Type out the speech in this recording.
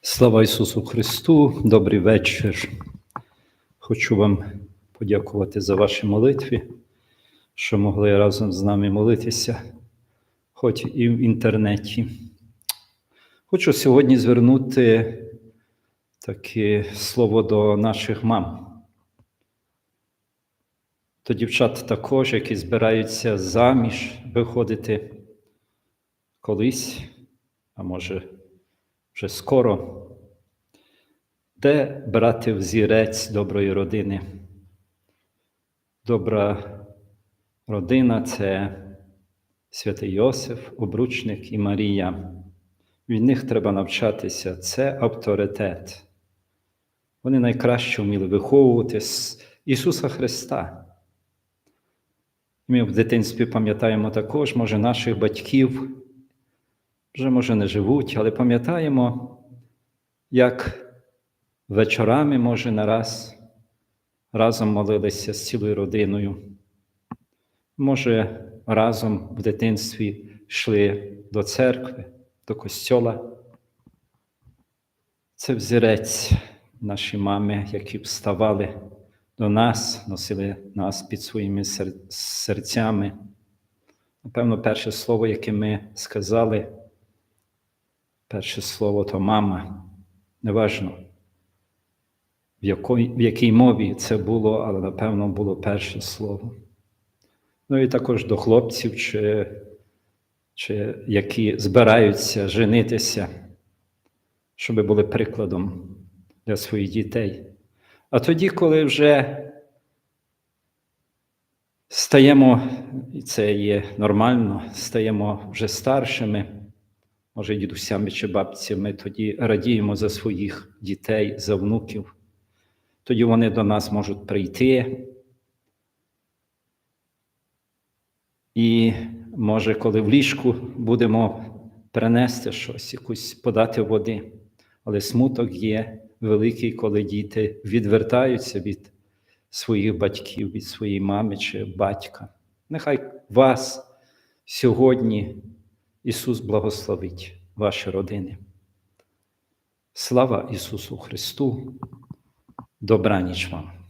Слава Ісусу Христу, добрий вечір. Хочу вам подякувати за ваші молитві, що могли разом з нами молитися, хоч і в інтернеті. Хочу сьогодні звернути таке слово до наших мам. До дівчат також, які збираються заміж виходити колись, а може, вже скоро, де брати взірець доброї родини. Добра родина це святий Йосиф, обручник і Марія. Від них треба навчатися, це авторитет. Вони найкраще вміли виховувати Ісуса Христа. Ми в дитинстві пам'ятаємо також, може, наших батьків, вже, може, не живуть, але пам'ятаємо, як вечорами, може, не раз разом молилися з цілою родиною. Може, разом в дитинстві йшли до церкви, до костьола. Це взірець наші мами, які вставали до нас, носили нас під своїми серцями. Напевно, перше слово, яке ми сказали, перше слово то мама. Неважно, в якій, в якій мові це було, але напевно було перше слово. Ну і також до хлопців, чи, чи які збираються женитися, щоб були прикладом для своїх дітей. А тоді, коли вже стаємо, і це є нормально, стаємо вже старшими, може, дідусями чи бабцями, тоді радіємо за своїх дітей, за внуків. Тоді вони до нас можуть прийти. І, може, коли в ліжку будемо принести щось, якусь подати води. Але смуток є великий, коли діти відвертаються від своїх батьків, від своєї мами чи батька. Нехай вас сьогодні Ісус благословить, ваші родини. Слава Ісусу Христу! Добраніч вам!